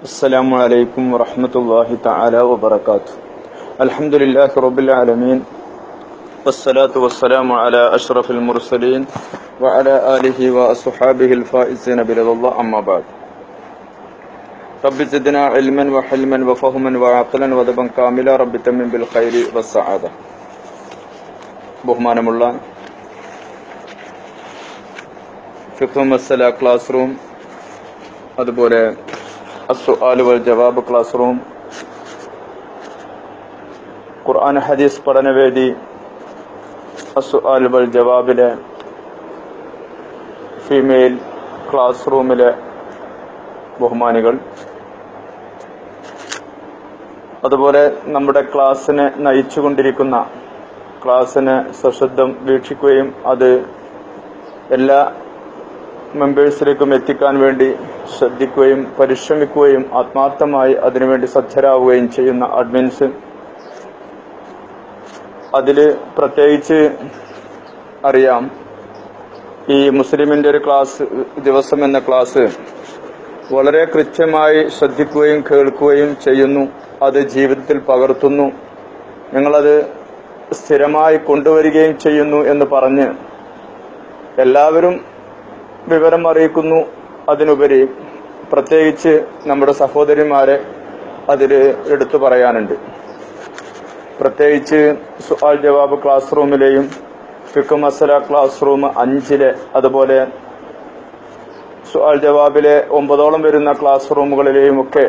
السلام عليكم ورحمة الله تعالى وبركاته الحمد لله رب العالمين والصلاة والسلام على أشرف المرسلين وعلى آله وأصحابه الفائزين برضا الله أما بعد رب زدنا علما وحلما وفهما وعقلا وذبا كاملا رب تمن بالخير والسعادة ബഹുമാനമുള്ള ഫിഖ് മസല class room അതുപോലെ അസുആൽ വൽ ജവാബ് ക്ലാസ് റൂം ഖുർആൻ ഹദീസ് പഠനവേദി അസുആൽ വൽ ജവാബിലെ ഫീമെയിൽ ക്ലാസ് റൂമിലെ ബഹുമാനികൾ. അതുപോലെ നമ്മുടെ ക്ലാസ്സിനെ നയിച്ചുകൊണ്ടിരിക്കുന്ന ക്ലാസ്സിനെ സശ്രദ്ധം വീക്ഷിക്കുകയും അത് എല്ലാ മെമ്പേഴ്സിലേക്കും എത്തിക്കാൻ വേണ്ടി ശ്രദ്ധിക്കുകയും പരിശ്രമിക്കുകയും ആത്മാർത്ഥമായി അതിനുവേണ്ടി സജ്ജരാവുകയും ചെയ്യുന്ന അഡ്മിൻസ് അതിൽ പ്രത്യേകിച്ച് അറിയാം ഈ മുസ്ലിമിന്റെ ഒരു ക്ലാസ് ദിവസം എന്ന ക്ലാസ് വളരെ കൃത്യമായി ശ്രദ്ധിക്കുകയും കേൾക്കുകയും ചെയ്യുന്നു അത് ജീവിതത്തിൽ പകർത്തുന്നു. ഞങ്ങളത് സ്ഥിരമായി കൊണ്ടുവരികയും ചെയ്യുന്നു എന്ന് പറഞ്ഞ് എല്ലാവരും വിവരം അറിയിക്കുന്നു. അതിനുപരി പ്രത്യേകിച്ച് നമ്മുടെ സഹോദരിമാരെ അതിൽ എടുത്തു പറയാനുണ്ട്. പ്രത്യേകിച്ച് സുഹാൽ ജവാബ് ക്ലാസ് റൂമിലെയും ഫിഖ് മസല ക്ലാസ് റൂം അഞ്ചിലെ അതുപോലെ സുഹാൽ ജവാബിലെ ഒമ്പതോളം വരുന്ന ക്ലാസ് റൂമുകളിലെയും ഒക്കെ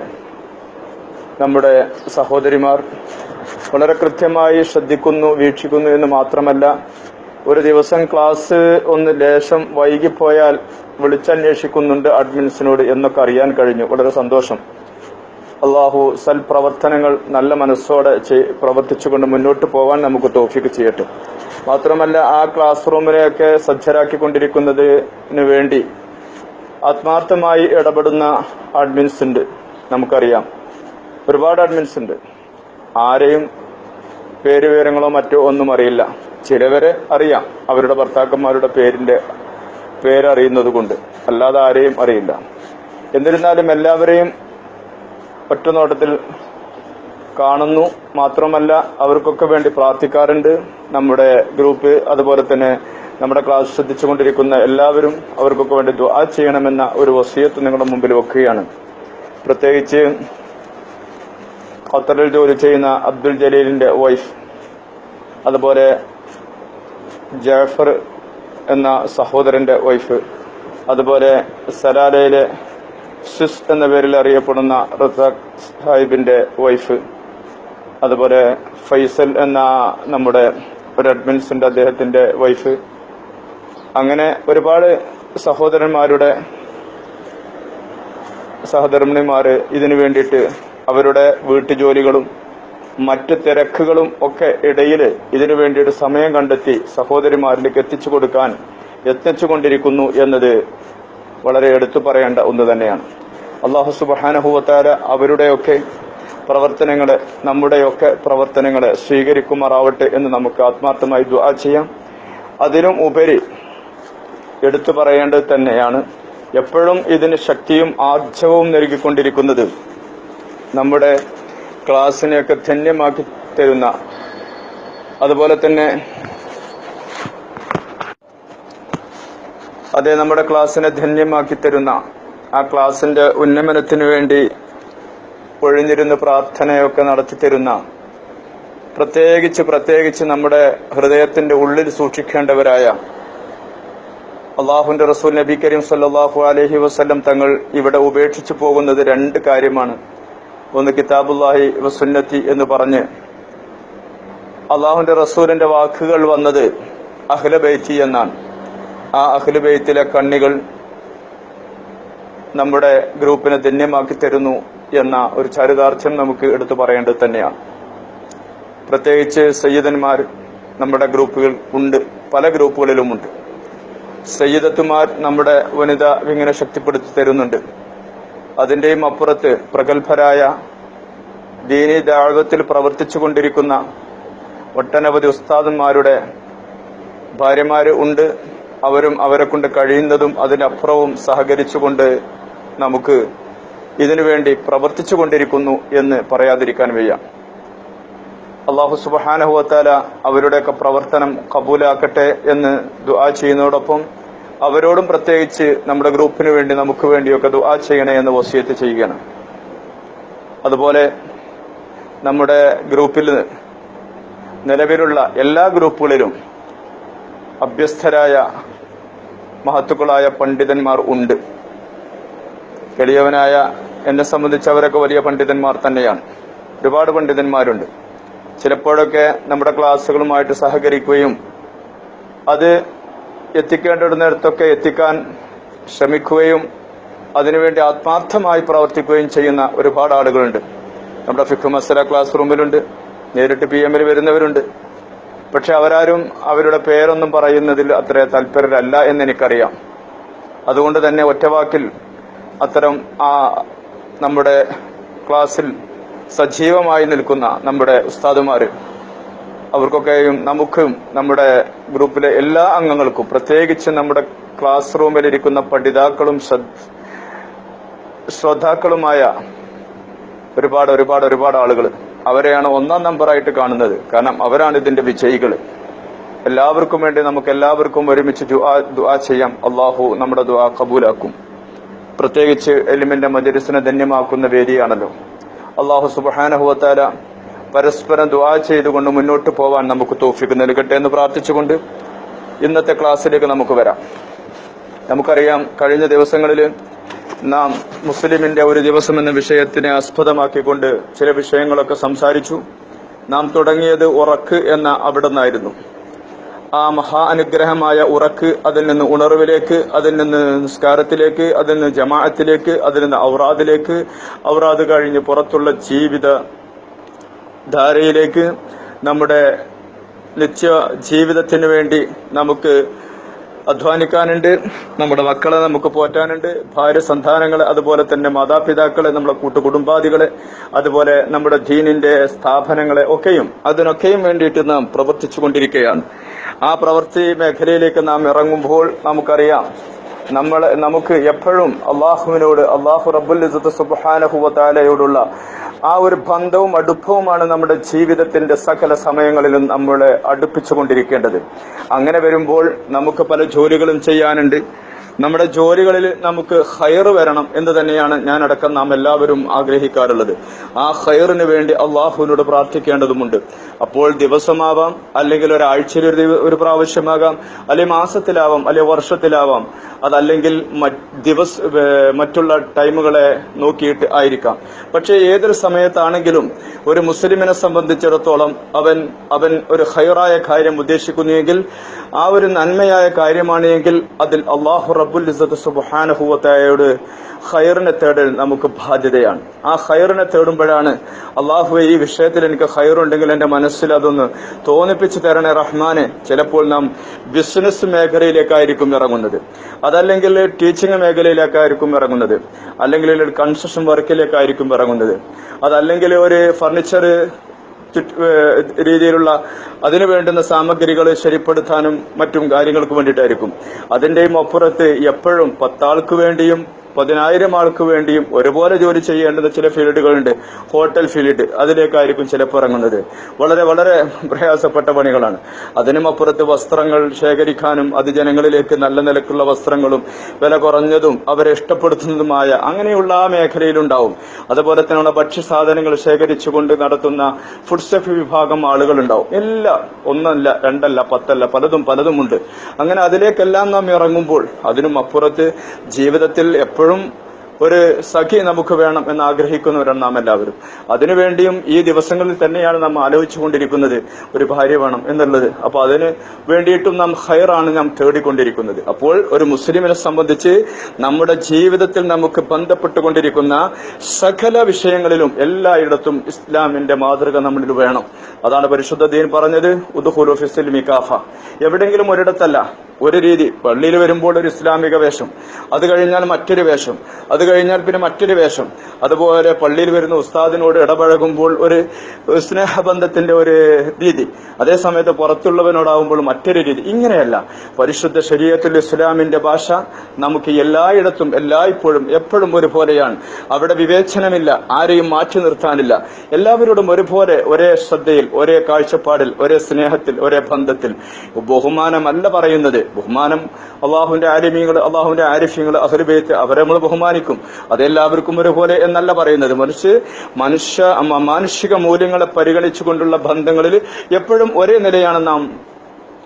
നമ്മുടെ സഹോദരിമാർ വളരെ കൃത്യമായി ശ്രദ്ധിക്കുന്നു വീക്ഷിക്കുന്നു എന്ന് മാത്രമല്ല ഒരു ദിവസം ക്ലാസ് ഒന്ന് ലേശം വൈകിപ്പോയാൽ വിളിച്ചന്വേഷിക്കുന്നുണ്ട് അഡ്മിൻസിനോട് എന്നൊക്കെ അറിയാൻ കഴിഞ്ഞു. വളരെ സന്തോഷം. അള്ളാഹു സൽപ്രവർത്തനങ്ങൾ നല്ല മനസ്സോടെ പ്രവർത്തിച്ചുകൊണ്ട് മുന്നോട്ട് പോകാൻ നമുക്ക് തോഫിക്ക് ചെയ്യട്ടെ. മാത്രമല്ല ആ ക്ലാസ് റൂമിനെയൊക്കെ സജ്ജരാക്കിക്കൊണ്ടിരിക്കുന്നതിന് വേണ്ടി ആത്മാർത്ഥമായി ഇടപെടുന്ന അഡ്മിൻസ് ഉണ്ട് നമുക്കറിയാം. ഒരുപാട് അഡ്മിൻസ് ഉണ്ട് ആരെയും പേര് വിവരങ്ങളോ മറ്റോ ഒന്നും അറിയില്ല. ചിലവരെ അറിയാം. അവരുടെ ഭർത്താക്കന്മാരുടെ പേരിന്റെ പേരറിയുന്നത് കൊണ്ട് അല്ലാതെ ആരെയും അറിയില്ല. എന്നിരുന്നാലും എല്ലാവരെയും ഒറ്റ നോട്ടത്തിൽ കാണുന്നു. മാത്രമല്ല അവർക്കൊക്കെ വേണ്ടി പ്രാർത്ഥിക്കാറുണ്ട്. നമ്മുടെ ഗ്രൂപ്പ് അതുപോലെ തന്നെ നമ്മുടെ ക്ലാസ് ശ്രദ്ധിച്ചുകൊണ്ടിരിക്കുന്ന എല്ലാവരും അവർക്കൊക്കെ വേണ്ടി ദുആ ചെയ്യണമെന്ന ഒരു വസീയത്ത് നിങ്ങളുടെ മുമ്പിൽ വെക്കുകയാണ്. പ്രത്യേകിച്ച് ഖത്തറിൽ ജോലി ചെയ്യുന്ന അബ്ദുൽ ജലീലിന്റെ വൈഫ് അതുപോലെ ജാഫർ എന്ന സഹോദരന്റെ വൈഫ് അതുപോലെ സലാലയിലെ സിസ് എന്ന പേരിൽ അറിയപ്പെടുന്ന റസാഖ് സാഹിബിന്റെ വൈഫ് അതുപോലെ ഫൈസൽ എന്ന നമ്മുടെ ഒരു അഡ്മിൻസിന്റെ അദ്ദേഹത്തിന്റെ വൈഫ് അങ്ങനെ ഒരുപാട് സഹോദരന്മാരുടെ സഹധർമ്മിണിമാര് ഇതിനു വേണ്ടിയിട്ട് അവരുടെ വീട്ടുജോലികളും മറ്റ് തിരക്കുകളും ഒക്കെ ഇടയിൽ ഇതിനു വേണ്ടിയിട്ട് സമയം കണ്ടെത്തി സഹോദരിമാരിലേക്ക് എത്തിച്ചു കൊടുക്കാൻ യത്നിച്ചുകൊണ്ടിരിക്കുന്നു എന്നത് വളരെ എടുത്തു പറയേണ്ട ഒന്ന് തന്നെയാണ്. അള്ളാഹു സുബാനഹുവത്താര അവരുടെയൊക്കെ പ്രവർത്തനങ്ങളെ നമ്മുടെയൊക്കെ പ്രവർത്തനങ്ങളെ സ്വീകരിക്കുമാറാവട്ടെ എന്ന് നമുക്ക് ആത്മാർത്ഥമായി ദുആ ചെയ്യാം. അതിനും ഉപരി എടുത്തു പറയേണ്ടത് തന്നെയാണ് എപ്പോഴും ഇതിന് ശക്തിയും ആർജവവും നൽകിക്കൊണ്ടിരിക്കുന്നത്. നമ്മുടെ ക്ലാസ്സിനെയൊക്കെ ധന്യമാക്കി തരുന്ന അതുപോലെ തന്നെ അതെ നമ്മുടെ ക്ലാസ്സിനെ ധന്യമാക്കി തരുന്ന ആ ക്ലാസിന്റെ ഉന്നമനത്തിനു വേണ്ടി ഒഴിഞ്ഞിരുന്ന് പ്രാർത്ഥനയൊക്കെ നടത്തി തരുന്ന പ്രത്യേകിച്ച് പ്രത്യേകിച്ച് നമ്മുടെ ഹൃദയത്തിന്റെ ഉള്ളിൽ സൂക്ഷിക്കേണ്ടവരായ അള്ളാഹുന്റെ റസൂൽ നബി കരീം സല്ലാഹു അലഹി വസ്ല്ലം തങ്ങൾ ഇവിടെ ഉപേക്ഷിച്ചു പോകുന്നത് രണ്ട് കാര്യമാണ്. ഒന്ന് കിതാബുല്ലാഹി വസുന്നത്തി എന്ന് പറഞ്ഞ് അള്ളാഹുന്റെ റസൂലിന്റെ വാക്കുകൾ വന്നത് അഹ്ല ബൈത്തി എന്നാണ്. ആ അഹ്ല ബൈത്തിലെ കണ്ണികൾ നമ്മുടെ ഗ്രൂപ്പിനെ ധന്യമാക്കി തരുന്നു എന്ന ഒരു ചരിതാർത്ഥ്യം നമുക്ക് എടുത്തു പറയേണ്ടത് തന്നെയാണ്. പ്രത്യേകിച്ച് സയ്യിദന്മാർ നമ്മുടെ ഗ്രൂപ്പുകൾ ഉണ്ട് പല ഗ്രൂപ്പുകളിലുമുണ്ട് സയ്യിദത്തുമാർ നമ്മുടെ വനിത വിങ്ങനെ ശക്തിപ്പെടുത്തി തരുന്നുണ്ട്. അതിന്റെയും അപ്പുറത്ത് പ്രഗത്ഭരായ ദീനി ദാഴ്വത്തിൽ പ്രവർത്തിച്ചു കൊണ്ടിരിക്കുന്ന ഒട്ടനവധി ഉസ്താദന്മാരുടെ ഭാര്യമാര് ഉണ്ട്. അവരും അവരെ കൊണ്ട് കഴിയുന്നതും അതിനപ്പുറവും സഹകരിച്ചുകൊണ്ട് നമുക്ക് ഇതിനുവേണ്ടി പ്രവർത്തിച്ചു കൊണ്ടിരിക്കുന്നു എന്ന് പറയാതിരിക്കാൻ വയ്യ. അള്ളാഹു സുബാനഹുവത്താല അവരുടെയൊക്കെ പ്രവർത്തനം കബൂലാക്കട്ടെ എന്ന് ദുആ ചെയ്യുന്നതോടൊപ്പം അവരോടും പ്രത്യേകിച്ച് നമ്മുടെ ഗ്രൂപ്പിന് വേണ്ടി നമുക്ക് വേണ്ടിയൊക്കെ ദുആ ചെയ്യണേ എന്ന് വസിയത്ത് ചെയ്യുകയാണ്. അതുപോലെ നമ്മുടെ ഗ്രൂപ്പിൽ നിലവിലുള്ള എല്ലാ ഗ്രൂപ്പുകളിലും അഭ്യസ്തരായ മഹത്തുക്കളായ പണ്ഡിതന്മാർ ഉണ്ട്. എളിയവനായ എന്നെ സംബന്ധിച്ച് അവരൊക്കെ വലിയ പണ്ഡിതന്മാർ തന്നെയാണ്. ഒരുപാട് പണ്ഡിതന്മാരുണ്ട്. ചിലപ്പോഴൊക്കെ നമ്മുടെ ക്ലാസ്സുകളുമായിട്ട് സഹകരിക്കുകയും അത് എത്തിക്കേണ്ടിടന്നിടത്തൊക്കെ എത്തിക്കാൻ ശ്രമിക്കുകയും അതിനുവേണ്ടി ആത്മാർത്ഥമായി പ്രവർത്തിക്കുകയും ചെയ്യുന്ന ഒരുപാട് ആളുകളുണ്ട്. നമ്മുടെ ഫിഖ് മസല ക്ലാസ് റൂമിലുണ്ട്. നേരിട്ട് പി എമ്മിൽ വരുന്നവരുണ്ട്. പക്ഷെ അവരാരും അവരുടെ പേരൊന്നും പറയുന്നതിൽ അത്ര താല്പര്യരല്ല എന്ന് എനിക്കറിയാം അതുകൊണ്ട് തന്നെ ഒറ്റവാക്കിൽ അത്തരം ആ നമ്മുടെ ക്ലാസ്സിൽ സജീവമായി നിൽക്കുന്ന നമ്മുടെ ഉസ്താദുമാര് അവർക്കൊക്കെയും നമുക്കും നമ്മുടെ ഗ്രൂപ്പിലെ എല്ലാ അംഗങ്ങൾക്കും പ്രത്യേകിച്ച് നമ്മുടെ ക്ലാസ് റൂമിലിരിക്കുന്ന പഠിതാക്കളും ശ്രോതാക്കളുമായ ഒരുപാട് ഒരുപാട് ഒരുപാട് ആളുകൾ അവരെയാണ് ഒന്നാം നമ്പറായിട്ട് കാണുന്നത്. കാരണം അവരാണ് ഇതിന്റെ വിജയികൾ എല്ലാവർക്കും വേണ്ടി നമുക്ക് എല്ലാവർക്കും ഒരുമിച്ച് ദുആ ചെയ്യാം. അള്ളാഹു നമ്മുടെ ദുആ കബൂലാക്കും. പ്രത്യേകിച്ച് എലിമിന്റെ മജരിസിനെ ധന്യമാക്കുന്ന വേദിയാണല്ലോ. അള്ളാഹു സുബാനഹുവത്താല പരസ്പരം ദ്വാ ചെയ്തുകൊണ്ട് മുന്നോട്ട് പോവാൻ നമുക്ക് തോഫിക്ക് നൽകട്ടെ എന്ന് പ്രാർത്ഥിച്ചുകൊണ്ട് ഇന്നത്തെ ക്ലാസ്സിലേക്ക് നമുക്ക് വരാം. നമുക്കറിയാം കഴിഞ്ഞ ദിവസങ്ങളിൽ നാം മുസ്ലിമിന്റെ ഒരു ദിവസം എന്ന വിഷയത്തിനെ ആസ്പദമാക്കിക്കൊണ്ട് ചില വിഷയങ്ങളൊക്കെ സംസാരിച്ചു. നാം തുടങ്ങിയത് ഉറക്ക് എന്ന അവിടെ നിന്നായിരുന്നു ആ മഹാ അനുഗ്രഹമായ ഉറക്ക് അതിൽ നിന്ന് ഉണർവിലേക്ക് അതിൽ നിന്ന് നിസ്കാരത്തിലേക്ക് അതിൽ നിന്ന് ജമാഅത്തിലേക്ക് അതിൽ നിന്ന് ഔറാദിലേക്ക് ഔറാദ് കഴിഞ്ഞ് പുറത്തുള്ള ജീവിത ധാരയിലേക്ക് നമ്മുടെ നിത്യ ജീവിതത്തിന് വേണ്ടി നമുക്ക് അധ്വാനിക്കാനുണ്ട്. നമ്മുടെ മക്കളെ നമുക്ക് പോറ്റാനുണ്ട്. ഭാര്യ സന്താനങ്ങളെ അതുപോലെ തന്നെ മാതാപിതാക്കളെ നമ്മുടെ കൂട്ടുകുടുംബാദികളെ അതുപോലെ നമ്മുടെ ജീനിന്റെ സ്ഥാപനങ്ങളെ ഒക്കെയും അതിനൊക്കെയും വേണ്ടിയിട്ട് നാം പ്രവർത്തിച്ചു കൊണ്ടിരിക്കുകയാണ് ആ പ്രവൃത്തി മേഖലയിലേക്ക് നാം ഇറങ്ങുമ്പോൾ നമുക്കറിയാം നമ്മൾ നമുക്ക് എപ്പോഴും അള്ളാഹുവിനോട് അള്ളാഹു റബ്ബുൽ വതആലയോടുള്ള ആ ഒരു ബന്ധവും അടുപ്പവുമാണ് നമ്മുടെ ജീവിതത്തിന്റെ സകല സമയങ്ങളിലും നമ്മളെ അടുപ്പിച്ചുകൊണ്ടിരിക്കേണ്ടത്. അങ്ങനെ വരുമ്പോൾ നമുക്ക് പല ജോലികളും ചെയ്യാനുണ്ട്. നമ്മുടെ ജോലികളിൽ നമുക്ക് ഹയർ വരണം എന്ന് തന്നെയാണ് ഞാനടക്കം നാം എല്ലാവരും ആഗ്രഹിക്കാറുള്ളത്. ആ ഹയറിന് വേണ്ടി അള്ളാഹുവിനോട് പ്രാർത്ഥിക്കേണ്ടതുമുണ്ട്. അപ്പോൾ ദിവസമാവാം അല്ലെങ്കിൽ ഒരാഴ്ചയിൽ ഒരു ഒരു പ്രാവശ്യമാകാം അല്ലെ മാസത്തിലാവാം അല്ലെ വർഷത്തിലാവാം അതല്ലെങ്കിൽ ദിവസ മറ്റുള്ള ടൈമുകളെ നോക്കിയിട്ട് ആയിരിക്കാം. പക്ഷേ ഏതൊരു സമയത്താണെങ്കിലും ഒരു മുസ്ലിമിനെ സംബന്ധിച്ചിടത്തോളം അവൻ അവൻ ഒരു ഹൈറായ കാര്യം ഉദ്ദേശിക്കുന്നുവെങ്കിൽ ആ ഒരു നന്മയായ കാര്യമാണെങ്കിൽ അതിൽ അള്ളാഹു റബ്ബുൽ ഇസ്സത്ത് സുബ്ഹാനഹുവതയോട് ഖൈറിനെ തേടൽ നമുക്ക് ബാധ്യതയാണ്. ആ ഖൈറിനെ തേടുമ്പോഴാണ് അള്ളാഹു ഈ വിഷയത്തിൽ എനിക്ക് ഖൈറുണ്ടെങ്കിൽ എന്റെ മനസ്സിൽ അതൊന്ന് തോന്നിപ്പിച്ചു തരണേ റഹ്മാനെ. ചിലപ്പോൾ നാം ബിസിനസ് മേഖലയിലേക്കായിരിക്കും ഇറങ്ങുന്നത്. അതല്ലെങ്കിൽ ടീച്ചിങ് മേഖലയിലേക്കായിരിക്കും ഇറങ്ങുന്നത്. അല്ലെങ്കിൽ കൺസ്ട്രക്ഷൻ വർക്കിലേക്കായിരിക്കും ഇറങ്ങുന്നത്. അതല്ലെങ്കിൽ ഒരു ഫർണിച്ചർ രീതിയിലുള്ള അതിനു വേണ്ടുന്ന സാമഗ്രികൾ ശരിപ്പെടുത്താനും മറ്റും കാര്യങ്ങൾക്ക് വേണ്ടിയിട്ടായിരിക്കും. അതിന്റെയും അപ്പുറത്ത് എപ്പോഴും പത്താൾക്ക് വേണ്ടിയും പതിനായിരം ആൾക്ക് വേണ്ടിയും ഒരുപോലെ ജോലി ചെയ്യേണ്ടുന്ന ചില ഫീൽഡുകളുണ്ട്. ഹോട്ടൽ ഫീൽഡ് അതിലേക്കായിരിക്കും ചിലപ്പോൾ ഇറങ്ങുന്നത്. വളരെ വളരെ പ്രയാസപ്പെട്ട പണികളാണ്. അതിനും അപ്പുറത്ത് വസ്ത്രങ്ങൾ ശേഖരിക്കാനും അത് ജനങ്ങളിലേക്ക് നല്ല നിലക്കുള്ള വസ്ത്രങ്ങളും വില കുറഞ്ഞതും അവരെ ഇഷ്ടപ്പെടുത്തുന്നതുമായ അങ്ങനെയുള്ള ആ മേഖലയിലുണ്ടാവും. അതുപോലെ തന്നെയുള്ള ഭക്ഷ്യസാധനങ്ങൾ ശേഖരിച്ചുകൊണ്ട് നടത്തുന്ന ഫുഡ് സേഫ്റ്റി വിഭാഗം ആളുകളുണ്ടാവും. എല്ലാം ഒന്നല്ല രണ്ടല്ല പത്തല്ല പലതും പലതുമുണ്ട്. അങ്ങനെ അതിലേക്കെല്ലാം നാം ഇറങ്ങുമ്പോൾ അതിനും അപ്പുറത്ത് ജീവിതത്തിൽ എപ്പോഴും എപ്പോഴും ഒരു സഖി നമുക്ക് വേണം എന്ന് ആഗ്രഹിക്കുന്നവരാണ് നാം എല്ലാവരും. അതിനുവേണ്ടിയും ഈ ദിവസങ്ങളിൽ തന്നെയാണ് നാം ആലോചിച്ചുകൊണ്ടിരിക്കുന്നത് ഒരു ഭാര്യ വേണം എന്നുള്ളത്. അപ്പൊ അതിന് വേണ്ടിയിട്ടും നാം ഹയറാണ് നാം തേടിക്കൊണ്ടിരിക്കുന്നത്. അപ്പോൾ ഒരു മുസ്ലിമിനെ സംബന്ധിച്ച് നമ്മുടെ ജീവിതത്തിൽ നമുക്ക് ബന്ധപ്പെട്ടുകൊണ്ടിരിക്കുന്ന സകല വിഷയങ്ങളിലും എല്ലായിടത്തും ഇസ്ലാമിന്റെ മാതൃക നമ്മളിൽ വേണം. അതാണ് പരിശുദ്ധ ദീൻ പറഞ്ഞത് ഉദ്ഹുലു എവിടെങ്കിലും മികാഫ എവിടെങ്കിലും ഒരിടത്തല്ല ഒരു രീതി. പള്ളിയിൽ വരുമ്പോൾ ഒരു ഇസ്ലാമിക വേഷം അത് കഴിഞ്ഞാൽ മറ്റൊരു വേഷം അത് കഴിഞ്ഞാൽ പിന്നെ മറ്റൊരു വേഷം. അതുപോലെ പള്ളിയിൽ വരുന്ന ഉസ്താദിനോട് ഇടപഴകുമ്പോൾ ഒരു സ്നേഹബന്ധത്തിന്റെ ഒരു രീതി. അതേസമയത്ത് പുറത്തുള്ളവനോടാവുമ്പോൾ മറ്റൊരു രീതി. ഇങ്ങനെയല്ല. പരിശുദ്ധ ശരീരത്തിൽ ഇസ്ലാമിന്റെ ഭാഷ നമുക്ക് എല്ലായിടത്തും എല്ലായ്പ്പോഴും എപ്പോഴും ഒരുപോലെയാണ്. അവിടെ വിവേചനമില്ല. ആരെയും മാറ്റി നിർത്താനില്ല. എല്ലാവരോടും ഒരുപോലെ ഒരേ ശ്രദ്ധയിൽ ഒരേ കാഴ്ചപ്പാടിൽ ഒരേ സ്നേഹത്തിൽ ഒരേ ബന്ധത്തിൽ. ബഹുമാനമല്ല പറയുന്നത്. ബഹുമാനം അള്ളാഹുവിന്റെ ആരിമീങ്ങൾ അള്ളാഹുവിന്റെ ആരിഫ്യങ്ങൾ അഹ്ലുബൈത്ത് അവരെ നമ്മൾ ബഹുമാനിക്കും. അതെല്ലാവർക്കും ഒരുപോലെ എന്നല്ല പറയുന്നത്. മനുഷ്യ മനുഷ്യ മാനുഷിക മൂല്യങ്ങളെ പരിഗണിച്ചുകൊണ്ടുള്ള ബന്ധങ്ങളിൽ എപ്പോഴും ഒരേ നിലയാണ് നാം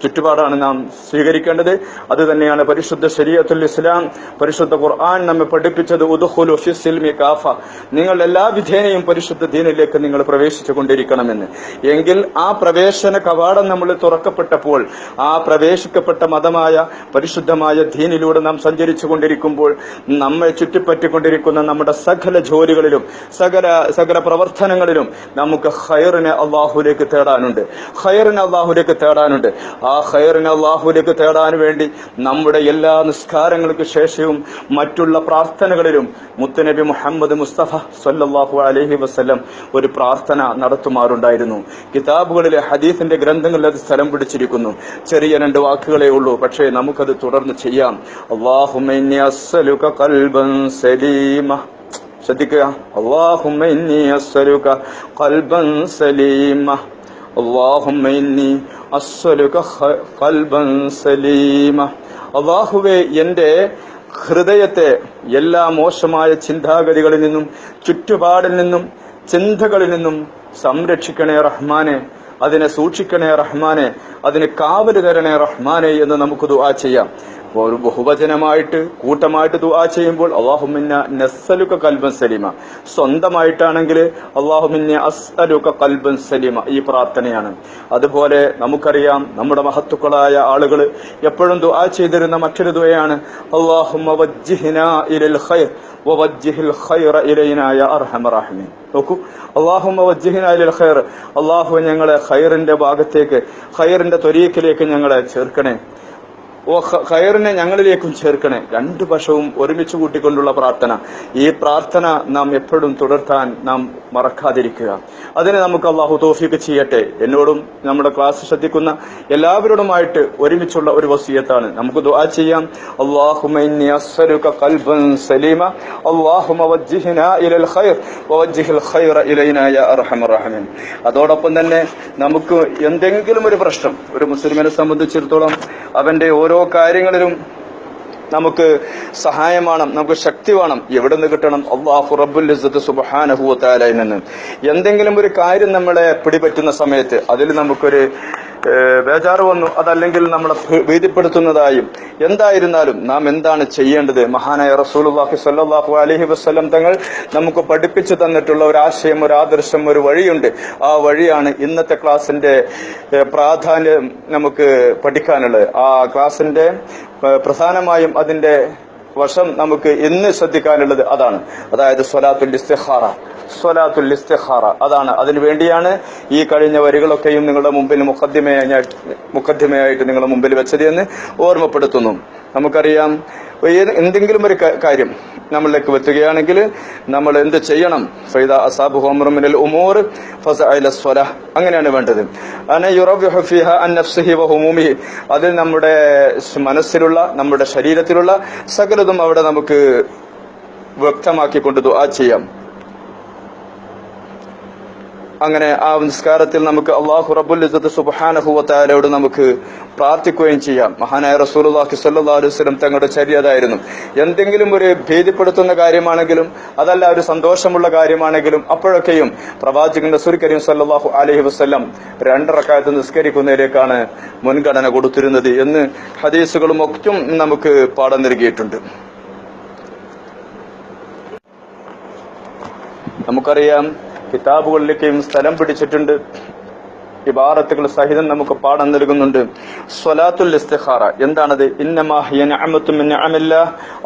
ചുറ്റുപാടാണ് നാം സ്വീകരിക്കേണ്ടത്. അത് തന്നെയാണ് പരിശുദ്ധ ശരീഅത്തുൽ ഇസ്ലാം പരിശുദ്ധ ഖുർആൻ നമ്മെ പഠിപ്പിച്ചത് ഉദ്ഖുലു ഫി സിൽമി കാഫ. നിങ്ങൾ എല്ലാ വിധേനയും പരിശുദ്ധ ദീനിലേക്ക് നിങ്ങൾ പ്രവേശിച്ചു കൊണ്ടിരിക്കണമെന്ന്. എങ്കിൽ ആ പ്രവേശന കവാടം നമ്മൾ തുറക്കപ്പെട്ടപ്പോൾ ആ പ്രവേശിക്കപ്പെട്ട മതമായ പരിശുദ്ധമായ ദീനിലൂടെ നാം സഞ്ചരിച്ചു കൊണ്ടിരിക്കുമ്പോൾ നമ്മെ ചുറ്റിപ്പറ്റിക്കൊണ്ടിരിക്കുന്ന നമ്മുടെ സകല ജോലികളിലും സകല സകല പ്രവർത്തനങ്ങളിലും നമുക്ക് ഹയറിനെ അള്ളാഹുലേക്ക് തേടാനുണ്ട്. ഹയറിനെ അള്ളാഹുലേക്ക് തേടാനുണ്ട്. ആ ഹയറിനെ അള്ളാഹുലേക്ക് തേടാൻ വേണ്ടി നമ്മുടെ എല്ലാ നിസ്കാരങ്ങൾക്ക് ശേഷവും മറ്റുള്ള പ്രാർത്ഥനകളിലും മുത്തനബി മുഹമ്മദ് മുസ്തഫ സല്ലാഹു അലഹി വസ്ലം ഒരു പ്രാർത്ഥന നടത്തുമാറുണ്ടായിരുന്നു. കിതാബുകളിലെ ഹദീഫിന്റെ ഗ്രന്ഥങ്ങളിൽ അത് സ്ഥലം പിടിച്ചിരിക്കുന്നു. ചെറിയ രണ്ട് വാക്കുകളേ ഉള്ളൂ. പക്ഷേ നമുക്കത് തുടർന്ന് ചെയ്യാം. അള്ളാഹുമൻ ഇന്നി അസ്അലുക ഖൽബൻ സലീമ. ശ്രദ്ധിക്കുക. അള്ളാഹുമ്മ ഇന്നി അസ്വലുക കൽബൻ സലീമ. അള്ളാഹുവെ എന്റെ ഹൃദയത്തെ എല്ലാ മോശമായ ചിന്താഗതികളിൽ നിന്നും ചുറ്റുപാടിൽ നിന്നും ചിന്തകളിൽ നിന്നും സംരക്ഷിക്കണേ റഹ്മാനെ അതിനെ സൂക്ഷിക്കണേ റഹ്മാനെ അതിന് കാവൽ തരണേ റഹ്മാനെ എന്ന് നമുക്ക് ദുആ ചെയ്യാം. ഒരു ബഹുവചനമായിട്ട് കൂട്ടമായിട്ട് ദുആ ചെയ്യുമ്പോൾ അള്ളാഹുമിന്ന നസ്സലുക്ക കൽബൻ സലീമ. സ്വന്തമായിട്ടാണെങ്കിൽ അള്ളാഹുമിന്ന അസ്അലുക്ക കൽബൻ സലീമ ഈ പ്രാർത്ഥനയാണ്. അതുപോലെ നമുക്കറിയാം നമ്മുടെ മഹത്തുക്കളായ ആളുകൾ എപ്പോഴും ദുആ ചെയ്തിരുന്ന മറ്റൊരു ദുആയാണ് അള്ളാഹുമ്മ വജ്ജിഹ്നാ ഇലൽ ഖൈർ ഖൈറ ഇലൈനാ യാ റഹീം ഇലൽ ഖൈർ അള്ളാഹു ഞങ്ങളെ ഖൈറിന്റെ ഭാഗത്തേക്ക് ഖൈറിന്റെ ത്വരീക്കിലേക്ക് ഞങ്ങളെ ചേർക്കണേ. ഓ ഖയറിനെ ഞങ്ങളിലേക്കും ചേർക്കണേ. രണ്ട് വശവും ഒരുമിച്ച് കൂട്ടിക്കൊണ്ടുള്ള പ്രാർത്ഥന. ഈ പ്രാർത്ഥന നാം എപ്പോഴും തുടർത്താൻ നാം മറക്കാതിരിക്കുക. അതിനെ നമുക്ക് അള്ളാഹു തോഫിക്ക് ചെയ്യട്ടെ. എന്നോടും നമ്മുടെ ക്ലാസ് ശ്രദ്ധിക്കുന്ന എല്ലാവരോടുമായിട്ട് ഒരുമിച്ചുള്ള ഒരു വസീയത്താണ്. നമുക്ക് ദുആ ചെയ്യാം. അല്ലാഹുമ്മ ഇന്നി ഖൽബൻ സലീമ. ഇലൽ ഖൈർ. ഖൈറ ഇലൈനാ യാ അർഹമർ റഹീം അതോടൊപ്പം തന്നെ നമുക്ക് എന്തെങ്കിലും ഒരു പ്രശ്നം ഒരു മുസ്ലിമിനെ സംബന്ധിച്ചിടത്തോളം അവന്റെ ഓരോ കാര്യങ്ങളിലും നമുക്ക് സഹായം വേണം നമുക്ക് ശക്തി വേണം. എവിടെ നിന്ന് കിട്ടണം? അള്ളാഹു റബ്ബുൽ ഇസ്സത്ത് സുബ്ഹാനഹു വ തആലയിൽ നിന്ന്. എന്തെങ്കിലും ഒരു കാര്യം നമ്മളെ പിടിപറ്റുന്ന സമയത്ത് അതിൽ നമുക്കൊരു ബേജാറ് വന്നു. അതല്ലെങ്കിൽ നമ്മളെ ഭീതിപ്പെടുത്തുന്നതായും എന്തായിരുന്നാലും നാം എന്താണ് ചെയ്യേണ്ടത്? മഹാനായ റസൂലുള്ളാഹി സല്ലാഹു അലഹി വസ്ലം തങ്ങൾ നമുക്ക് പഠിപ്പിച്ചു തന്നിട്ടുള്ള ഒരു ആശയം ഒരു ആദർശം ഒരു വഴിയുണ്ട്. ആ വഴിയാണ് ഇന്നത്തെ ക്ലാസിന്റെ പ്രാധാന്യം നമുക്ക് പഠിക്കാനുള്ളത്. ആ ക്ലാസിന്റെ പ്രധാനമായും അതിന്റെ വശം നമുക്ക് ഇന്ന് ശ്രദ്ധിക്കാനുള്ളത് അതാണ്. അതായത് സ്വലാത്തുൽ ഇസ്തിഖാറ. സ്വലാത്തുൽ ഇസ്തിഖാറ. അതാണ്. അതിനു വേണ്ടിയാണ് ഈ കഴിഞ്ഞ വരികളൊക്കെയും നിങ്ങളുടെ മുമ്പിൽ മുഖദ്യമയായി മുഖദ്യമയായിട്ട് നിങ്ങളുടെ മുമ്പിൽ വെച്ചത് എന്ന് ഓർമ്മപ്പെടുത്തുന്നു. നമുക്കറിയാം. എന്തെങ്കിലും ഒരു കാര്യം നമ്മളിലേക്ക് എത്തുകയാണെങ്കിൽ നമ്മൾ എന്ത് ചെയ്യണം? ഫൈദ അസാബു ഹോമറുമിനൽ ഉമൂർ സ്വല. അങ്ങനെയാണ് വേണ്ടത്. വ അതിൽ നമ്മുടെ മനസ്സിലുള്ള നമ്മുടെ ശരീരത്തിലുള്ള സകലതും അവിടെ നമുക്ക് വ്യക്തമാക്കിക്കൊണ്ട് ദുആ ചെയ്യാം. അങ്ങനെ ആ നിസ്കാരത്തിൽ നമുക്ക് അള്ളാഹു റബുൽ വ തആലയോട് നമുക്ക് പ്രാർത്ഥിക്കുകയും ചെയ്യാം. മഹാനായ റസൂലുള്ളാഹി സ്വല്ലല്ലാഹു അലൈഹി വസല്ലം തങ്ങളുടെ ചര്യതായിരുന്നു എന്തെങ്കിലും ഒരു ഭീതിപ്പെടുത്തുന്ന കാര്യമാണെങ്കിലും അതല്ല ഒരു സന്തോഷമുള്ള കാര്യമാണെങ്കിലും അപ്പോഴൊക്കെയും പ്രവാചകൻ റസൂൽ കരീം സല്ലാഹു അലൈഹി വസല്ലം രണ്ടറക്കാലത്ത് നിസ്കരിക്കുന്നതിലേക്കാണ് മുൻഗണന കൊടുത്തിരുന്നത് എന്ന് ഹദീസുകളും ഒക്കെ നമുക്ക് പാഠം നൽകിയിട്ടുണ്ട്. നമുക്കറിയാം കിതാബുകളിലേക്കും സ്ഥലം പിടിച്ചിട്ടുണ്ട്. ഇബാറത്തുകൾ സഹിതം നമുക്ക് പാഠം നൽകുന്നുണ്ട്. സ്വലാത്തുൽ ഇസ്തിഹാറ എന്താണത്?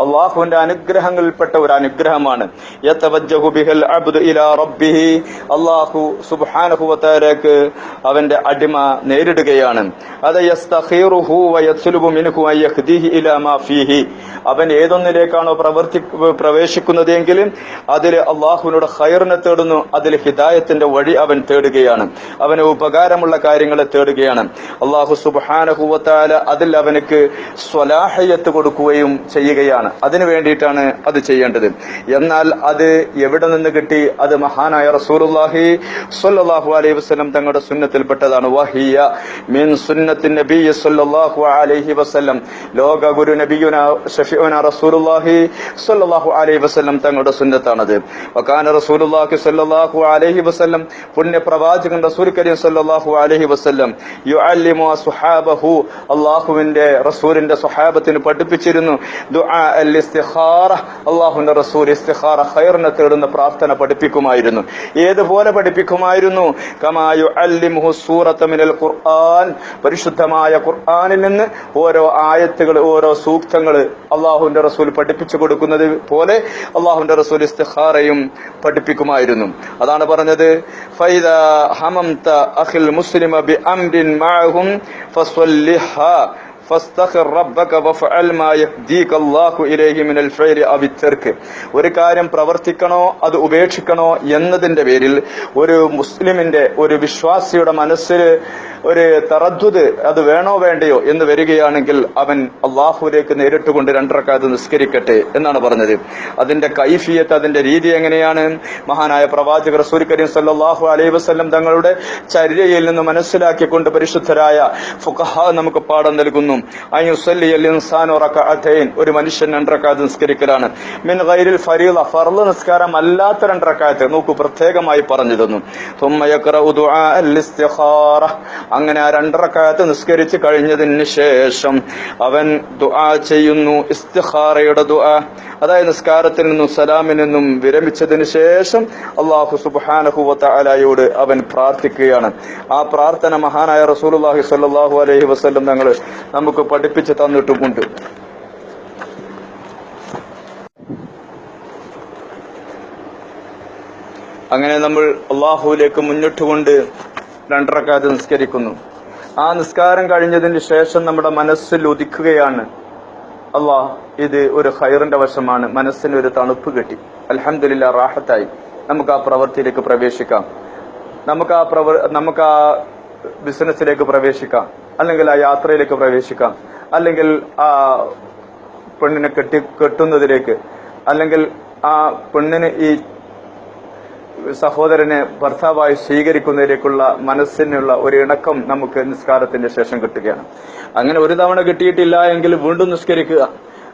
അള്ളാഹുവിന്റെ അനുഗ്രഹങ്ങളിൽപ്പെട്ട ഒരു അനുഗ്രഹമാണ്. അള്ളാഹു സുബ്ഹാനഹു വതആലക്ക് അവന്റെ അടിമ നേരിടുകയാണ്. അത് അവൻ ഏതൊന്നിലേക്കാണോ പ്രവർത്തി പ്രവേശിക്കുന്നതെങ്കിൽ അതിൽ അള്ളാഹുവിനോട് ഹൈറിനെ തേടുന്നു. അതിൽ ഹിദായത്തിന്റെ വഴി അവൻ തേടുകയാണ്. അവന് ഉപകാരമുള്ള കാര്യങ്ങളെ തേടുകയാണ്. അള്ളാഹു സുബാനഹുവത്താല അതിൽ അവനക്ക് സ്വലാഹയത്ത് കൊടുക്കുകയും ചെയ്യുകയാണ്. അതിനു വേണ്ടിയിട്ടാണ് അത് ചെയ്യേണ്ടത്. എന്നാൽ അത് എവിടെ നിന്ന് കിട്ടി? അത് മഹാനായ റസൂലുള്ളാഹി സ്വല്ലല്ലാഹു അലൈഹി വസ്ലം തങ്ങളുടെ സുന്നത്തിൽപ്പെട്ടതാണ്. വഹിയ മിൻ സുന്നത്തിൻ നബി സ്വല്ലല്ലാഹു അലൈഹി വസല്ലം. ലോക ഗുരു നബിയുന ഷഫിയുന സ്വല്ലല്ലാഹു അലൈഹി വസല്ലം തങ്ങളുടെ സുന്നത്താണത്. വകാന റസൂലുള്ളാഹി സ്വല്ലല്ലാഹു അലൈഹി വസല്ലം പുണ്യ പ്രവാചകൻ റസൂൽ കരീം സ്വല്ലല്ലാഹു അലൈഹി വസല്ലം യുഅല്ലിമു അസ്ഹാബഹു. അല്ലാഹുവിന്റെ റസൂലിന്റെ സ്വഹാബത്തിന് പഠിപ്പിച്ചിരുന്നു. അല്ലാഹുവിന്റെ റസൂൽ ഇസ്തിഖാറ ഖൈറിനെ തേടുന്ന പ്രാർത്ഥന പഠിപ്പിക്കുമായിരുന്നു. ഏതുപോലെ പഠിപ്പിക്കുമായിരുന്നു? കമാ യുഅല്ലിമുഹു സൂറത മിനൽ ഖുർആൻ. പരിശുദ്ധമായ ഖുർആനിൽ നിന്ന് ഓരോ ആയത്തുകൾ ഓരോ സൂക്തങ്ങൾ അള്ളാഹുവിന്റെ റസൂൽ പഠിപ്പിച്ചു കൊടുക്കുന്നത് പോലെ അള്ളാഹുവിന്റെ റസൂൽ ഇസ്തിഖാറയും പഠിപ്പിക്കുമായിരുന്നു. അതാണ് പറഞ്ഞത് ഫൈദ ഹമംത അഖിൽ المسلم بأمر معهم فصلحها. ഫസ്തഖിർ റബ്ബക വഫഅൽ മാ യഹ്ദീക അല്ലാഹു ഇലൈഹി മിനൽ ഫൈരി അവി തർക്ക് ഒരു കാര്യം പ്രവർത്തിക്കണോ അത് ഉപേക്ഷിക്കണോ എന്നതിന്റെ പേരിൽ ഒരു മുസ്ലിമിന്റെ ഒരു വിശ്വാസിയുടെ മനസ്സിൽ ഒരു തറദ്ദുദ് അത് വേണോ വേണ്ടയോ എന്ന് വരികയാണെങ്കിൽ അവൻ അള്ളാഹുലേക്ക് നേരിട്ട് കൊണ്ട് രണ്ടരക്കാലത്ത് നിസ്കരിക്കട്ടെ എന്നാണ് പറഞ്ഞത്. അതിന്റെ കൈഫിയത്ത് അതിന്റെ രീതി എങ്ങനെയാണ്? മഹാനായ പ്രവാചകർ റസൂൽ കരീം സല്ലല്ലാഹു അലൈഹി വസല്ലം തങ്ങളുടെ ചര്യയിൽ നിന്ന് മനസ്സിലാക്കിക്കൊണ്ട് പരിശുദ്ധരായ ഫുഖഹ നമുക്ക് പാഠം നൽകുന്നു. നിന്നും ഒരു മനുഷ്യൻ രണ്ടരക്കാത്ത് നിസ്കരിക്കലാണ്. മിൻ ഗൈരിൽ ഫരീല ഫർൾ നിസ്കാരം അല്ലാത്ത രണ്ടരക്കാത്ത് നോക്കൂ പ്രത്യേകമായി പറഞ്ഞു തന്നു. അങ്ങനെ ആ രണ്ടരക്കാത്ത് നിസ്കരിച്ചു കഴിഞ്ഞതിന് ശേഷം അവൻ ദുആ ചെയ്യുന്നു. ഇസ്തിഖാറയുടെ ദുആ അതായത് നിസ്കാരത്തിൽ നിന്നും സലാമിൽ നിന്നും വിരമിച്ചതിന് ശേഷം അള്ളാഹു സുബാനഹുവലയോട് അവൻ പ്രാർത്ഥിക്കുകയാണ്. ആ പ്രാർത്ഥന മഹാനായ റസൂലുള്ളാഹി സ്വല്ലല്ലാഹു അലൈഹി വസല്ലം ഞങ്ങൾ നമ്മൾ പഠിപ്പിച്ചു തന്നിട്ടുമുണ്ട്. അങ്ങനെ നമ്മൾ അള്ളാഹുവിലേക്ക് മുന്നിട്ടുകൊണ്ട് രണ്ടരക്കാതെ നിസ്കരിക്കുന്നു. ആ നിസ്കാരം കഴിഞ്ഞതിന് ശേഷം നമ്മുടെ മനസ്സിൽ ഉദിക്കുകയാണ്. അള്ളാ ഇത് ഒരു ഹൈറിന്റെ വശമാണ്. മനസ്സിന് ഒരു തണുപ്പ് കിട്ടി. അലഹമില്ല റാഹത്തായി. നമുക്ക് ആ പ്രവൃത്തിയിലേക്ക് പ്രവേശിക്കാം. നമുക്ക് ആ പ്രവർ നമുക്ക് ആ ബിസിനസ്സിലേക്ക് പ്രവേശിക്കാം. അല്ലെങ്കിൽ ആ യാത്രയിലേക്ക് പ്രവേശിക്കാം. അല്ലെങ്കിൽ ആ പെണ്ണിനെ കെട്ടി കെട്ടുന്നതിലേക്ക്. അല്ലെങ്കിൽ ആ പെണ്ണിന് ഈ സഹോദരനെ ഭർത്താവായി സ്വീകരിക്കുന്നതിലേക്കുള്ള മനസ്സിനുള്ള ഒരു ഇണക്കം നമുക്ക് നിസ്കാരത്തിന്റെ ശേഷം കിട്ടുകയാണ്. അങ്ങനെ ഒരു തവണ കിട്ടിയിട്ടില്ല എങ്കിൽ വീണ്ടും നിസ്കരിക്കുക.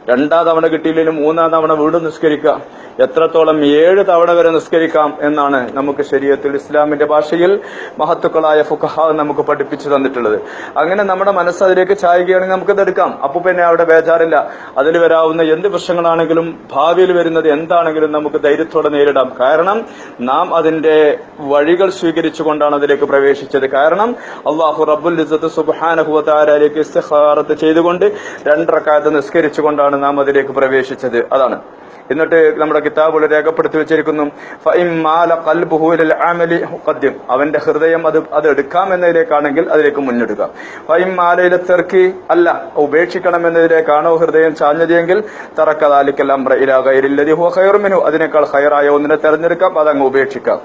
രണ്ടാം തവണ കിട്ടിയില്ലെങ്കിലും മൂന്നാം തവണ വീണ്ടും നിസ്കരിക്കാം എത്രത്തോളം ഏഴ് തവണ വരെ നിസ്കരിക്കാം എന്നാണ് നമുക്ക് ശരീരത്തിൽ ഇസ്ലാമിന്റെ ഭാഷയിൽ മഹത്തുക്കളായ ഫുഖഹ നമുക്ക് പഠിപ്പിച്ചു തന്നിട്ടുള്ളത്. അങ്ങനെ നമ്മുടെ മനസ്സ് അതിലേക്ക് ചായുകയാണെങ്കിൽ നമുക്കത് എടുക്കാം. അപ്പൊ പിന്നെ അവിടെ ബേജാറില്ല. അതിൽ വരാവുന്ന എന്ത് പ്രശ്നങ്ങളാണെങ്കിലും ഭാവിയിൽ വരുന്നത് എന്താണെങ്കിലും നമുക്ക് ധൈര്യത്തോടെ നേരിടാം. കാരണം നാം അതിന്റെ വഴികൾ സ്വീകരിച്ചുകൊണ്ടാണ് അതിലേക്ക് പ്രവേശിച്ചത്. കാരണം അള്ളാഹു റബ്ബുൽ സുബാനഹുവതാരയിലേക്ക് ഇസ്തിഖാറത്ത് ചെയ്തുകൊണ്ട് രണ്ടറക്കാലത്ത് നിസ്കരിച്ചുകൊണ്ടാണ് നാം അതിലേക്ക് പ്രവേശിച്ചത്. അതാണ്. എന്നിട്ട് നമ്മുടെ കിതാബുകൾ രേഖപ്പെടുത്തി വെച്ചിരിക്കുന്നു. അവന്റെ ഹൃദയം അത് അത് എടുക്കാം എന്നതിലേക്കാണെങ്കിൽ അതിലേക്ക് മുന്നെടുക്കാം ഫൈം മാലയിലെ തെർക്കി അല്ല ഉപേക്ഷിക്കണം എന്നതിലേക്കാണോ ഹൃദയം ചാഞ്ഞതെങ്കിൽ തറക്കതാലിക്കൽ അംറ ഇലാ ഹോ ഹുവ മിൻഹു. അതിനേക്കാൾ ഖൈറായ ഒന്നിനെ തെരഞ്ഞെടുക്കാം അതങ്ങ് ഉപേക്ഷിക്കാം.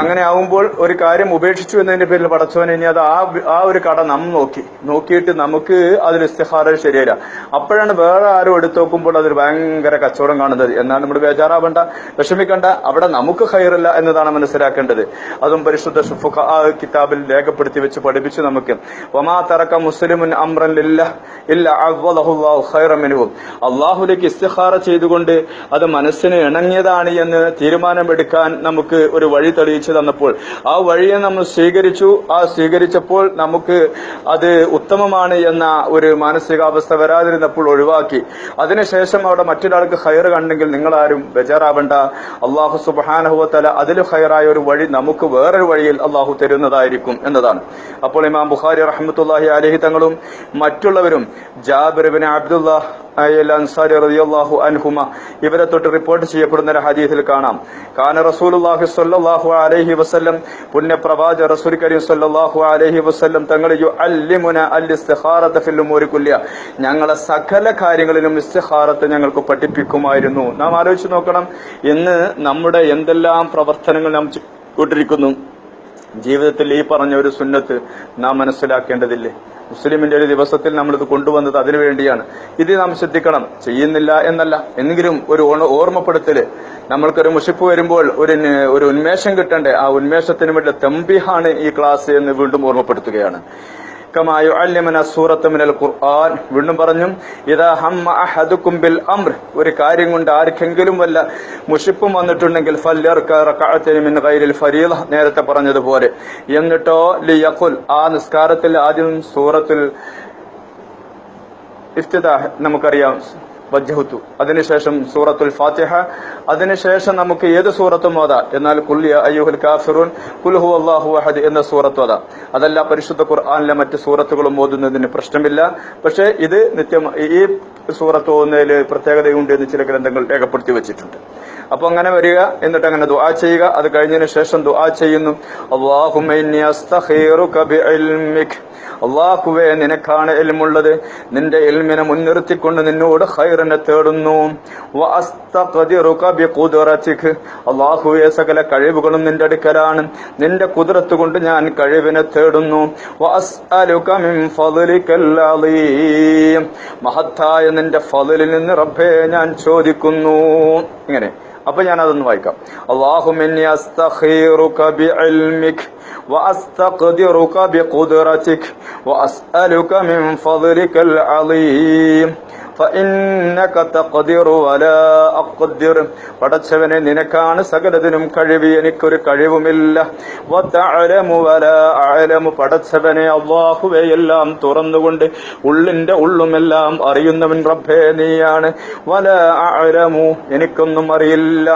അങ്ങനെ ആവുമ്പോൾ ഒരു കാര്യം ഉപേക്ഷിച്ചു എന്നതിന്റെ പേരിൽ പടച്ചവനെ ഇനി അത് ആ ആ ഒരു കട നാം നോക്കി. നോക്കിയിട്ട് നമുക്ക് അതിൽ ഇസ്തിഹാറ ശരിയല്ല. അപ്പോഴാണ് വേറെ ആരും എടുത്തു നോക്കുമ്പോൾ അതൊരു ഭയങ്കര കച്ചവടം കാണുന്നത്. എന്നാണ് നമ്മൾ ബേജാറാവേണ്ട വിഷമിക്കണ്ട. അവിടെ നമുക്ക് ഹൈറില്ല എന്നതാണ് മനസ്സിലാക്കേണ്ടത്. അതും പരിശുദ്ധ ഷുഫുഖ ആ കിതാബിൽ രേഖപ്പെടുത്തി വെച്ച് പഠിപ്പിച്ചു നമുക്ക്. ഒമാ തറക്ക മുസ്ലിമുൻ അമ്രൻ ഇല്ല ഇല്ല മിൻഹു. അള്ളാഹുലേക്ക് ഇസ്തിഹാറ ചെയ്തുകൊണ്ട് അത് മനസ്സിന് ഇണങ്ങിയതാണ് എന്ന് തീരുമാനമെടുക്കാൻ നമുക്ക് ഒരു വഴി തെളിയിച്ചു കാണിച്ചു തന്നപ്പോൾ ആ വഴിയെ നമ്മൾ സ്വീകരിച്ചു. ആ സ്വീകരിച്ചപ്പോൾ നമുക്ക് അത് ഉത്തമമാണ് എന്ന ഒരു മാനസികാവസ്ഥ വരാതിരുന്നപ്പോൾ ഒഴിവാക്കി. അതിനുശേഷം അവിടെ മറ്റൊരാൾക്ക് ഹയർ കണ്ടെങ്കിൽ നിങ്ങളാരും ബജാറാവണ്ട. അള്ളാഹു സുബാനഹുവത്തല അതിൽ ഹയറായ ഒരു വഴി നമുക്ക് വേറൊരു വഴിയിൽ അള്ളാഹു തരുന്നതായിരിക്കും എന്നതാണ്. അപ്പോൾ ഇമാം ബുഖാരി റഹ്മത്തുല്ലാഹി അലഹി തങ്ങളും മറ്റുള്ളവരും ജാബിർ ബിൻ അബ്ദുല്ലാ അൻസാരി റളിയല്ലാഹു ഇവരെ തൊട്ട് റിപ്പോർട്ട് ചെയ്യപ്പെടുന്ന ഒരു ഹദീസിൽ കാണാം. കാന റസൂലുള്ളാഹി സ്വല്ലല്ലാഹു വസല്ലം വസ്ല്ലം പുണ്യപ്രവാച റസൂൽ കരീം സല്ലാഹു അലൈഹി വസല്ലം തങ്ങൾ ഇസ്തിഖാറത ഫിൽ ഉമൂരി കുല്ലിയ. ഞങ്ങളെ സകല കാര്യങ്ങളിലും ഇസ്തഹാറത്ത് ഞങ്ങൾക്ക് പഠിപ്പിക്കുമായിരുന്നു. നാം ആലോചിച്ച് നോക്കണം ഇന്ന് നമ്മുടെ എന്തെല്ലാം പ്രവർത്തനങ്ങൾ നാം കൊണ്ടിരിക്കുന്നു. ജീവിതത്തിൽ ഈ പറഞ്ഞ ഒരു സുന്നത്ത് നാം മനസ്സിലാക്കേണ്ടതില്ലേ? മുസ്ലിമിന്റെ ഒരു ദിവസത്തിൽ നമ്മളിത് കൊണ്ടുവന്നത് അതിനു വേണ്ടിയാണ്. ഇത് നാം ശ്രദ്ധിക്കണം. ചെയ്യുന്നില്ല എന്നല്ല. എങ്കിലും ഒരു ഓർമ്മപ്പെടുത്തൽ. നമ്മൾക്കൊരു മുഷിപ്പ് വരുമ്പോൾ ഒരു ഒരു ഉന്മേഷം കിട്ടണ്ടേ? ആ ഉന്മേഷത്തിന് വേണ്ടി തെമ്പിഹാണ് ഈ ക്ലാസ് എന്ന് വീണ്ടും ഓർമ്മപ്പെടുത്തുകയാണ്. കമായു മിനൽ ഖുർആൻ. വീണ്ടും പറഞ്ഞു ഇതാ ഹമ്മ ബിൽ അംർ. ഒരു കാര്യം കൊണ്ട് ആർക്കെങ്കിലും വല്ല മുഷിപ്പും വന്നിട്ടുണ്ടെങ്കിൽ മിൻ ഗൈരിൽ ഫരീദ. നേരത്തെ പറഞ്ഞതുപോലെ. എന്നിട്ടോ ലിയഖുൽ. ആ നിസ്കാരത്തിൽ ആദ്യം സൂറത്തിൽ ഇഫ്തിതാഹ് നമുക്കറിയാം. വജ്ഹത്തു അതിനുശേഷം സൂറത്തുൽ ഫാത്തിഹ. അതിനുശേഷം നമുക്ക് ഏത് സൂറത്തും ഓതാം. എന്നാൽ കുല്യ അയ്യുഹുൽ കാഫിറൂൻ കുൽഹു അള്ളാഹു അഹദ് എന്ന സൂറത്ത് ഓതാം. അതല്ല പരിശുദ്ധ ഖുർആാനിലെ മറ്റ് സൂറത്തുകളും ഓതുന്നതിന് പ്രശ്നമില്ല. പക്ഷേ ഇത് നിത്യം ഈ സൂറത്ത് ഓതുന്നതിൽ പ്രത്യേകതയുണ്ട് എന്ന് ചില ഗ്രന്ഥങ്ങൾ രേഖപ്പെടുത്തി വെച്ചിട്ടുണ്ട്. അപ്പൊ അങ്ങനെ വരിക എന്നിട്ട് അങ്ങനെ ദുആ ചെയ്യുക. അത് കഴിഞ്ഞതിന് ശേഷം ദുആ ചെയ്യുന്നു. അള്ളാഹുവേ നിനക്കാണ് എൽമുള്ളത്. നിന്റെ എൽമിനെ മുൻനിർത്തിക്കൊണ്ട് നിന്നോട് തന്നെ തേടുന്നു. അള്ളാഹുവെ സകല കഴിവുകളും നിന്റെ അടുക്കലാണ്. നിന്റെ കുതിരത്ത് കൊണ്ട് ഞാൻ കഴിവിനെ തേടുന്നു. മഹത്തായ നിന്റെ ഫലിൽ നിന്ന് റബ്ബേ ഞാൻ ചോദിക്കുന്നു. ഇങ്ങനെ. അപ്പൊ ഞാൻ അതൊന്ന് വായിക്കാം അള്ളാഹു അസ്തഖീറുക ബിഇൽമിക്. വഅസ്തഖ്ദിറുക മിൻ അലീം. പടച്ചവനെ നിനക്കാണ് സകലതിനും കഴിവ്. എനിക്കൊരു കഴിവുമില്ല. പടച്ചവനെ അള്ളാഹുവെയെല്ലാം തുറന്നുകൊണ്ട് ഉള്ളിന്റെ ഉള്ളുമെല്ലാം അറിയുന്നവൻ റബ്ബേ നീയാണ്. വല അഴമു എനിക്കൊന്നും അറിയില്ല.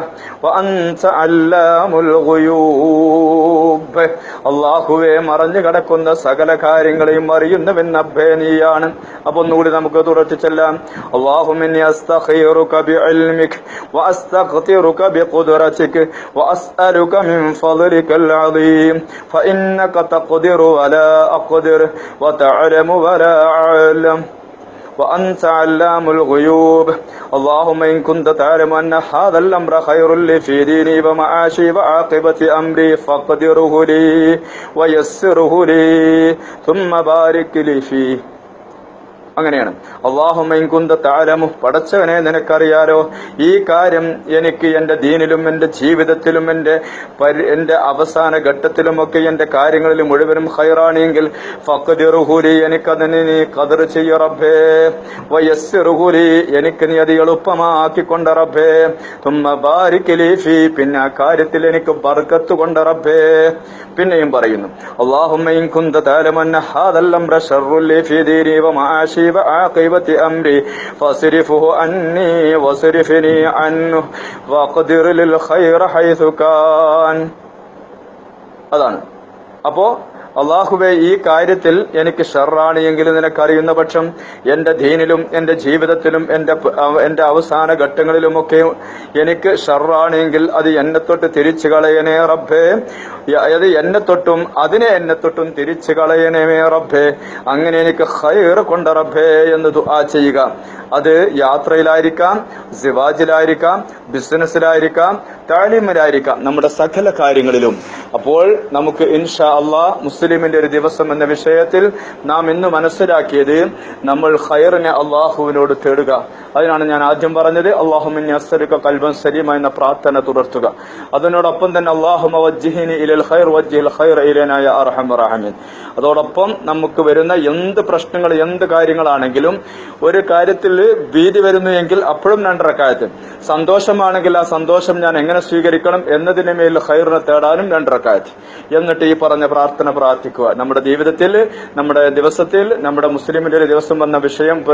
അള്ളാഹുവെ മറഞ്ഞു കിടക്കുന്ന സകല കാര്യങ്ങളെയും അറിയുന്നവൻ അബ്ബേ നീയാണ്. അപ്പൊ ഒന്നുകൂടി നമുക്ക് തുടച്ചു ചെല്ലാം. اللهم إني أستخيرك بعلمك وأستغفرك بقدرتك وأسألك من فضلك العظيم فإنك تقدر ولا أقدر وتعلم ولا أعلم وأنت علام الغيوب اللهم إن كنت تعلم أن هذا الأمر خير لي في ديني ومعاشي وعاقبة أمري فاقدره لي ويسره لي ثم بارك لي فيه അങ്ങനെയാണ്. അള്ളാഹുമൈകുന്തലമു പടച്ചവനെ നിനക്കറിയാലോ ഈ കാര്യം എനിക്ക് എന്റെ ദീനിലും എന്റെ ജീവിതത്തിലും എന്റെ പരി- എന്റെ അവസാന ഘട്ടത്തിലുമൊക്കെ എന്റെ കാര്യങ്ങളിൽ മുഴുവനും ഹൈറാണിയെങ്കിൽ ഫക്കതിറുഹുലി എനിക്കതിന് നീ കതിർ ചെയ്യ റബ്ബേ. വയസ്സിറുഹുലി എനിക്ക് നീ അത് എളുപ്പമാക്കിക്കൊണ്ട റബ്ബേ. തുമ്മ ബാരിക്കലീഫി പിന്നെ ആ കാര്യത്തിൽ എനിക്ക് ബർക്കത്ത് കൊണ്ട റബ്ബേ. പിന്നെയും പറയുന്നു അള്ളാഹുമ്മ കുന്ത ഹാദല്ലം ഹാദൽ അംറ ശർറുൽ ലി ഫീ ദീനി വമആശി وعاقبة أمري فاصرفه عني واصرفني عنه واقدر للخير حيث كان അതാണ് അപ്പോ അള്ളാഹുബെ ഈ കാര്യത്തിൽ എനിക്ക് ഷെറാണ് എങ്കിൽ നിനക്കറിയുന്ന പക്ഷം എന്റെ ദീനിലും എന്റെ ജീവിതത്തിലും എന്റെ എന്റെ അവസാന ഘട്ടങ്ങളിലുമൊക്കെ എനിക്ക് ഷെറാണെങ്കിൽ അത് എന്നെ തൊട്ട് തിരിച്ചു കളയണേ റബ്ബേ. അത് എന്നെ തൊട്ടും അതിനെ എന്നെ തൊട്ടും തിരിച്ചു കളയണേ റബ്ബേ. അങ്ങനെ എനിക്ക് ഹൈർ കൊണ്ട റബ്ബേ എന്ന് ദുആ ചെയ്യുക. അത് യാത്രയിലായിരിക്കാം സിവാജിലായിരിക്കാം ബിസിനസ്സിലായിരിക്കാം താലീമിലായിരിക്കാം നമ്മുടെ സകല കാര്യങ്ങളിലും. അപ്പോൾ നമുക്ക് ഇൻഷാ അള്ളാ മുസ്ലിമിന്റെ ഒരു ദിവസം എന്ന വിഷയത്തിൽ നാം ഇന്ന് മനസ്സിലാക്കിയത് നമ്മൾ ഖൈറിനെ അള്ളാഹുവിനോട് തേടുക. അതിനാണ് ഞാൻ ആദ്യം പറഞ്ഞത് അള്ളാഹുമിൻ അസ്സലുക കൽബൻ സലീമ എന്ന പ്രാർത്ഥന തുടർത്തുക. അതിനോടൊപ്പം തന്നെ അള്ളാഹു ഇലൽ ഖൈർ വജ്ജിൽ ഖൈർ ഇലനായ അർഹം റഹമീൻ. അതോടൊപ്പം നമുക്ക് വരുന്ന എന്ത് പ്രശ്നങ്ങൾ എന്ത് കാര്യങ്ങളാണെങ്കിലും ഒരു കാര്യത്തിൽ ഭീതി വരുന്നു എങ്കിൽ അപ്പോഴും രണ്ടരക്കാലത്ത് സന്തോഷമാണെങ്കിൽ ആ സന്തോഷം ഞാൻ എങ്ങനെ സ്വീകരിക്കണം എന്നതിന് മേൽ ഖൈറിനെ തേടാനും രണ്ടരക്കായത്ത് എന്നിട്ട് ഈ പറഞ്ഞ പ്രാർത്ഥന പ്രാർത്ഥിക്കുക. നമ്മുടെ ജീവിതത്തിൽ നമ്മുടെ ദിവസത്തിൽ നമ്മുടെ മുസ്ലിമിന്റെ ഒരു ദിവസം വന്ന വിഷയം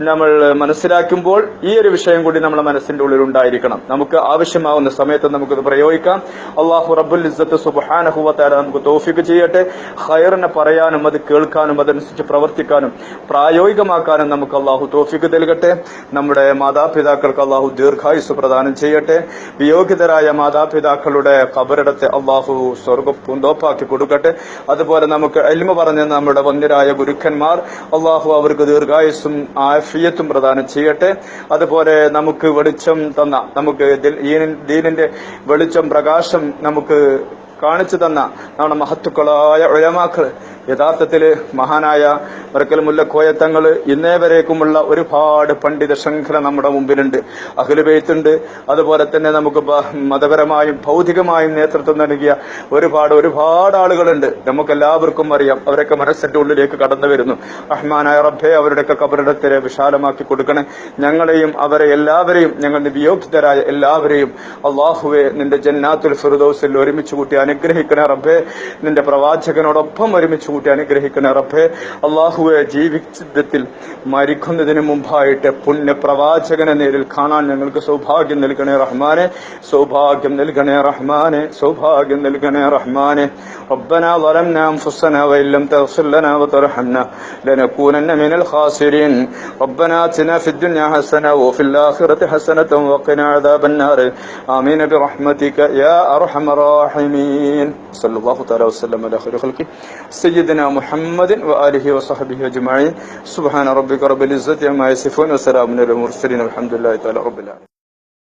നമ്മൾ മനസ്സിലാക്കുമ്പോൾ ഈ ഒരു വിഷയം കൂടി നമ്മുടെ മനസ്സിന്റെ ഉള്ളിൽ ഉണ്ടായിരിക്കണം. നമുക്ക് ആവശ്യമാവുന്ന സമയത്ത് നമുക്കത് പ്രയോഗിക്കാം. അള്ളാഹു റബ്ബുൽ ഇസ്സത്ത് സുബാനഹുവത്താല നമുക്ക് തോഫിക്ക് ചെയ്യട്ടെ. ഹയറിനെ പറയാനും അത് കേൾക്കാനും അതനുസരിച്ച് പ്രവർത്തിക്കാനും പ്രായോഗികമാക്കാനും നമുക്ക് അള്ളാഹു തോഫിക്ക് നൽകട്ടെ. നമ്മുടെ മാതാപിതാക്കൾക്ക് അള്ളാഹു ദീർഘായുസ് പ്രദാനം ചെയ്യട്ടെ. വിയോഗിതരായ മാതാപിതാക്കളുടെ കബറിടത്തെ അള്ളാഹു സ്വർഗ പൂന്തോപ്പാക്കി കൊടുക്കട്ടെ. അതുപോലെ നമുക്ക് എൽമ പറഞ്ഞ നമ്മുടെ വന്യരായ ഗുരുക്കന്മാർ അള്ളാഹു അവർക്ക് ദീർഘായുസും ആഫിയത്തും പ്രദാനം ചെയ്യട്ടെ. അതുപോലെ നമുക്ക് വെളിച്ചം തന്ന നമുക്ക് ദീനിന്റെ വെളിച്ചം പ്രകാശം നമുക്ക് കാണിച്ചു തന്ന നമ്മുടെ മഹത്തുക്കളായ ഉഴമാക്കൾ യഥാർത്ഥത്തിൽ മഹാനായ മറക്കൽ മുല്ലക്കോയത്തങ്ങൾ ഇന്നേ വരേക്കുമുള്ള ഒരുപാട് പണ്ഡിത ശൃംഖല നമ്മുടെ മുമ്പിലുണ്ട്. അഖിലുബെയ്ത്തുണ്ട് അതുപോലെ തന്നെ നമുക്ക് മതപരമായും ഭൗതികമായും നേതൃത്വം നൽകിയ ഒരുപാട് ഒരുപാട് ആളുകളുണ്ട്. നമുക്ക് എല്ലാവർക്കും അറിയാം. അവരൊക്കെ മനസ്സിന്റെ ഉള്ളിലേക്ക് കടന്നു വരുന്നു. റഹ്മാനായ റബ്ബെ അവരുടെയൊക്കെ കബറിടത്തിലെ വിശാലമാക്കി കൊടുക്കണേ. ഞങ്ങളെയും അവരെ എല്ലാവരെയും ഞങ്ങളുടെ നിയോഗിതരായ എല്ലാവരെയും അള്ളാഹുവെ നിന്റെ ജന്നാത്തുൽ ഫിറുദോസിൽ ഒരുമിച്ച് കൂട്ടി അനുഗ്രഹിക്കണേ റബ്ബെ. നിന്റെ പ്രവാചകനോടൊപ്പം ഒരുമിച്ച് കൂട്ടി അനുഗ്രഹിക്കണേ റബ്ബെ അള്ളാഹുവെ ജീവിതത്തിൽ മരിക്കുന്നതിന് മുമ്പായിട്ട് പുണ്യ പ്രവാചകനെ നേരിൽ കാണാൻ ഞങ്ങൾക്ക് സൗഭാഗ്യം നൽകണേ റഹ്മാനെ സൗഭാഗ്യം നൽകണേ റഹ്മാനെ സൗഭാഗ്യം നൽകണേ റഹ്മാനെ ربنا ظلمنا أنفسنا وإن لم تغفر لنا وترحمنا لنكونن من الخاسرين ربنا آتنا في الدنيا حسنة وفي الآخرة حسنة وقنا عذاب النار آمين برحمتك يا أرحم الراحمين صلى الله تعالى وسلم على خير خلقه سيدنا محمد وآله وصحبه أجمعين. سبحان ربك رب العزة عما يصفون وسلام على المرسلين والحمد لله تعالى رب العالمين.